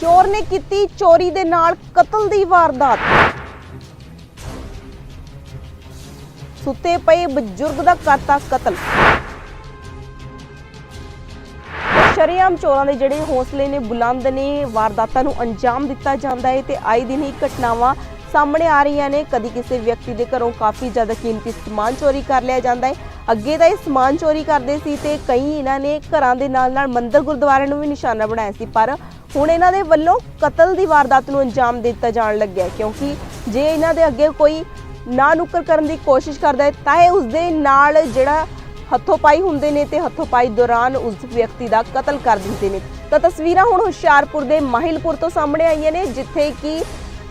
ਚੋਰ ਨੇ ਕੀਤੀ ਚੋਰੀ ਦੇ ਨਾਲ ਕਤਲ ਦੀ ਵਾਰਦਾਤ। ਸੁੱਤੇ ਪਏ ਬਜ਼ੁਰਗ ਦਾ ਕਰਤਾ ਕਤਲ। ਸ਼ਰੇਆਮ ਚੋਰਾਂ ਦੇ ਜਿਹੜੇ ਹੌਸਲੇ ਨੇ, ਬੁਲੰਦ ਨੇ, ਵਾਰਦਾਤਾਂ ਨੂੰ ਅੰਜਾਮ ਦਿੱਤਾ ਜਾਂਦਾ ਹੈ ਤੇ ਆਏ ਦਿਨ ਹੀ ਘਟਨਾਵਾਂ ਸਾਹਮਣੇ ਆ ਰਹੀਆਂ ਨੇ। ਕਦੀ ਕਿਸੇ ਵਿਅਕਤੀ ਦੇ ਘਰੋਂ ਕਾਫੀ ਜ਼ਿਆਦਾ ਕੀਮਤੀ ਸਮਾਨ ਚੋਰੀ ਕਰ ਲਿਆ ਜਾਂਦਾ ਹੈ। ਅੱਗੇ ਤਾਂ ਇਹ ਸਮਾਨ ਚੋਰੀ ਕਰਦੇ ਸੀ ਤੇ ਕਈ ਇਹਨਾਂ ਨੇ ਘਰਾਂ ਦੇ ਨਾਲ ਨਾਲ ਮੰਦਰ ਗੁਰਦੁਆਰੇ ਨੂੰ ਵੀ ਨਿਸ਼ਾਨਾ ਬਣਾਇਆ ਸੀ, ਪਰ ਹੁਣ ਇਹਨਾਂ ਦੇ ਵੱਲੋਂ ਕਤਲ ਦੀ ਵਾਰਦਾਤ ਨੂੰ ਅੰਜਾਮ ਦਿੱਤਾ ਜਾਣ ਲੱਗਿਆ ਕਿਉਂਕਿ ਜੇ ਇਹਨਾਂ ਦੇ ਅੱਗੇ ਕੋਈ ਨਾ ਨੁੱਕਰ ਕਰਨ ਦੀ ਕੋਸ਼ਿਸ਼ ਕਰਦਾ ਹੈ, ਤਾਂ ਇਹ ਉਸਦੇ ਨਾਲ ਜਿਹੜਾ ਹੱਥੋਂ-ਪਾਈ ਹੁੰਦੇ ਨੇ ਤੇ ਹੱਥੋਂ-ਪਾਈ ਦੌਰਾਨ ਉਸ ਵਿਅਕਤੀ ਦਾ ਕਤਲ ਕਰ ਦਿੰਦੇ ਨੇ। ਤਾਂ ਤਸਵੀਰਾਂ ਹੁਣ ਹੁਸ਼ਿਆਰਪੁਰ ਦੇ ਮਾਹਿਲਪੁਰ ਤੋਂ ਸਾਹਮਣੇ ਆਈਆਂ ਨੇ, ਜਿੱਥੇ ਕਿ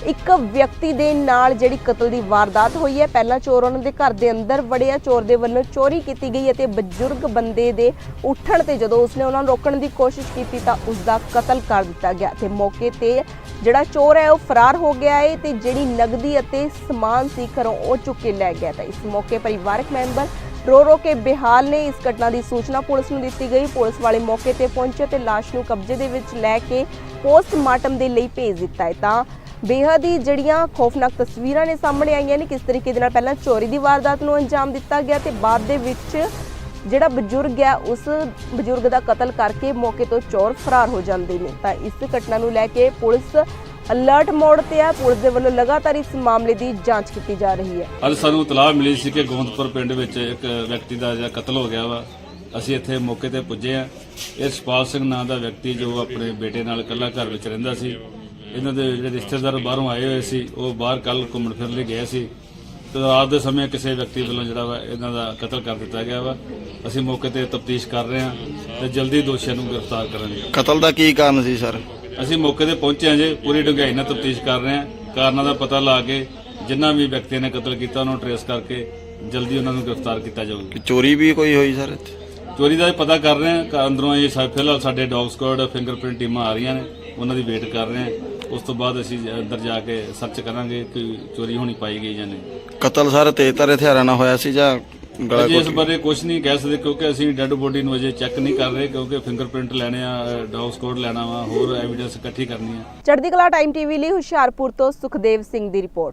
ਇੱਕ ਵਿਅਕਤੀ ਦੇ ਨਾਲ ਜਿਹੜੀ ਕਤਲ ਦੀ ਵਾਰਦਾਤ ਹੋਈ ਹੈ। ਪਹਿਲਾਂ ਚੋਰ ਉਹਨਾਂ ਦੇ ਘਰ ਦੇ ਅੰਦਰ ਵੜਿਆ। ਚੋਰ ਦੇ ਵੱਲੋਂ ਚੋਰੀ ਕੀਤੀ ਗਈ ਅਤੇ ਬਜ਼ੁਰਗ ਬੰਦੇ ਦੇ ਉੱਠਣ ਤੇ ਜਦੋਂ ਉਸਨੇ ਉਹਨਾਂ ਨੂੰ ਰੋਕਣ ਦੀ ਕੋਸ਼ਿਸ਼ ਕੀਤੀ ਤਾਂ ਉਸ ਦਾ ਕਤਲ ਕਰ ਦਿੱਤਾ ਗਿਆ ਤੇ ਮੌਕੇ ਤੇ ਜਿਹੜਾ ਚੋਰ ਹੈ ਉਹ ਫਰਾਰ ਹੋ ਗਿਆ ਹੈ ਤੇ ਜਿਹੜੀ ਨਗਦੀ ਅਤੇ ਸਮਾਨ ਸੀ ਘਰੋਂ ਉਹ ਚੁੱਕ ਕੇ ਲੈ ਗਿਆ ਤਾਂ ਇਸ ਮੌਕੇ ਪਰਿਵਾਰਕ ਮੈਂਬਰ ਰੋ ਰੋ ਕੇ ਬਿਹਾਲ ਨੇ ਇਸ ਘਟਨਾ ਦੀ ਸੂਚਨਾ ਪੁਲਿਸ ਨੂੰ ਦਿੱਤੀ ਗਈ। ਪੁਲਿਸ ਵਾਲੇ ਮੌਕੇ ਤੇ ਪਹੁੰਚੇ ਤੇ ਲਾਸ਼ ਨੂੰ ਕਬਜ਼ੇ ਦੇ ਵਿੱਚ ਲੈ ਕੇ ਪੋਸਟਮਾਰਟਮ ਦੇ ਲਈ ਭੇਜ ਦਿੱਤਾ ਹੈ ਤਾਂ ਬੇਹੱਦ ਹੀ ਜਿਹੜੀਆਂ ਖੌਫਨਾਕ ਤਸਵੀਰਾਂ ਨੇ ਸਾਹਮਣੇ ਆਈਆਂ ਨੇ, ਕਿਸ ਤਰੀਕੇ ਦੇ ਨਾਲ ਪਹਿਲਾਂ ਚੋਰੀ ਦੀ ਵਾਰਦਾਤ ਨੂੰ ਅੰਜਾਮ ਦਿੱਤਾ ਗਿਆ ਤੇ ਬਾਅਦ ਦੇ ਵਿੱਚ ਜਿਹੜਾ ਬਜ਼ੁਰਗ ਹੈ, ਉਸ ਬਜ਼ੁਰਗ ਦਾ ਕਤਲ ਕਰਕੇ ਮੌਕੇ ਤੋਂ ਚੋਰ ਫਰਾਰ ਹੋ ਜਾਂਦੇ ਨੇ। ਤਾਂ ਇਸ ਘਟਨਾ ਨੂੰ ਲੈ ਕੇ ਪੁਲਿਸ ਅਲਰਟ ਮੋਡ ਤੇ ਹੈ। ਪੁਲਿਸ ਦੇ ਵੱਲੋਂ ਲਗਾਤਾਰ ਇਸ ਮਾਮਲੇ ਦੀ ਜਾਂਚ ਕੀਤੀ ਜਾ ਰਹੀ ਹੈ। ਅੱਜ ਸਾਨੂੰ ਇਤਲਾਹ ਮਿਲੀ ਸੀ ਕਿ ਗੋਂਦਪੁਰ ਪਿੰਡ ਵਿੱਚ ਇੱਕ ਵਿਅਕਤੀ ਦਾ ਜਿਹੜਾ ਕਤਲ ਹੋ ਗਿਆ ਵਾ। ਅਸੀਂ ਇੱਥੇ ਮੌਕੇ ਤੇ ਪੁੱਜੇ ਆ ਇਹ ਸੁਪਾਲ ਸਿੰਘ ਨਾਂ ਦਾ ਵਿਅਕਤੀ ਜੋ ਆਪਣੇ ਬੇਟੇ ਨਾਲ ਇਕੱਲਾ ਘਰ ਵਿੱਚ ਰਹਿੰਦਾ ਸੀ। ਇਹਨਾਂ ਦੇ ਜਿਹੜੇ ਰਿਸ਼ਤੇਦਾਰ ਬਾਹਰੋਂ ਆਏ ਹੋਏ ਸੀ ਉਹ ਬਾਹਰ ਕੱਲ ਘੁੰਮਣ ਫਿਰਨ ਲਈ ਗਏ ਸੀ। ਤੇ ਰਾਤ ਦੇ ਸਮੇਂ ਕਿਸੇ ਵਿਅਕਤੀ ਵੱਲੋਂ ਜਿਹੜਾ ਵਾ ਇਹਨਾਂ ਦਾ ਕਤਲ ਕਰ ਦਿੱਤਾ ਗਿਆ ਵਾ। ਅਸੀਂ ਮੌਕੇ ਤੇ ਤਫਤੀਸ਼ ਕਰ ਰਹੇ ਹਾਂ ਤੇ ਜਲਦੀ ਦੋਸ਼ੀਆਂ ਨੂੰ ਗ੍ਰਿਫਤਾਰ ਕਰਾਂਗੇ। ਕਤਲ ਦਾ ਕੀ ਕਾਰਨ ਸੀ ਸਰ? ਅਸੀਂ ਮੌਕੇ ਤੇ ਪਹੁੰਚੇ ਹਾਂ ਜੇ ਪੂਰੀ ਡੂੰਘਾਈ ਨਾਲ ਤਫਤੀਸ਼ ਕਰ ਰਹੇ ਹਾਂ। ਕਾਰਨਾਂ ਦਾ ਪਤਾ ਲਾ ਕੇ ਜਿਨ੍ਹਾਂ ਵੀ ਵਿਅਕਤੀਆਂ ਨੇ ਕਤਲ ਕੀਤਾ ਉਹਨਾਂ ਨੂੰ ਟਰੇਸ ਕਰਕੇ ਜਲਦੀ ਉਹਨਾਂ ਨੂੰ ਗ੍ਰਿਫਤਾਰ ਕੀਤਾ ਜਾਊਗਾ। ਚੋਰੀ ਵੀ ਕੋਈ ਹੋਈ ਸਰ ਚੋਰੀ ਦਾ ਪਤਾ ਕਰ ਰਹੇ ਹਾਂ। ਅੰਦਰੋਂ ਇਹ ਫਿਲਹਾਲ ਸਾਡੇ ਡੌਗ ਸਕੁਆਡ ਫਿੰਗਰਪ੍ਰਿੰਟ ਟੀਮਾਂ ਆ ਰਹੀਆਂ ਨੇ ਉਹਨਾਂ ਦੀ ਵੇਟ ਕਰ ਰਹੇ ਹਾਂ। ਉਸ ਤੋਂ ਬਾਅਦ ਅਸੀਂ ਜ- ਅੰਦਰ ਜਾ ਕੇ ਸਰਚ ਕਰਾਂਗੇ ਕਿ ਚੋਰੀ ਹੋਣੀ ਪਾਈ ਗਈ ਜਾਂ ਨਹੀਂ। ਕਤਲ ਸਰ ਤੇਜ਼ਤਰ ਹਥਿਆਰਾਂ ਨਾਲ ਹੋਇਆ ਸੀ ਜਾਂ ਗਲਾ ਅਜੇ ਇਸ ਬਾਰੇ ਕੁਝ ਨਹੀਂ ਕਹਿ ਸਕਦੇ ਕਿਉਂਕਿ ਅਸੀਂ ਡੈੱਡ ਬੋਡੀ ਨੂੰ ਅਜੇ ਚੈੱਕ ਨਹੀਂ ਕਰ ਰਹੇ ਕਿਉਂਕਿ ਫਿੰਗਰਪ੍ਰਿੰਟ ਲੈਣੇ ਆ ਡੌਗ ਸਕੁਆਡ ਲੈਣਾ ਵਾ ਹੋਰ ਐਵੀਡੈਂਸ ਇਕੱਠੀ ਕਰਨੀ ਆ। ਚੜ੍ਹਦੀ ਕਲਾ ਟਾਈਮ ਟੀਵੀ ਲਈ ਹੁਸ਼ਿਆਰਪੁਰ ਤੋਂ ਸੁਖਦੇਵ ਸਿੰਘ ਦੀ ਰਿਪੋਰਟ।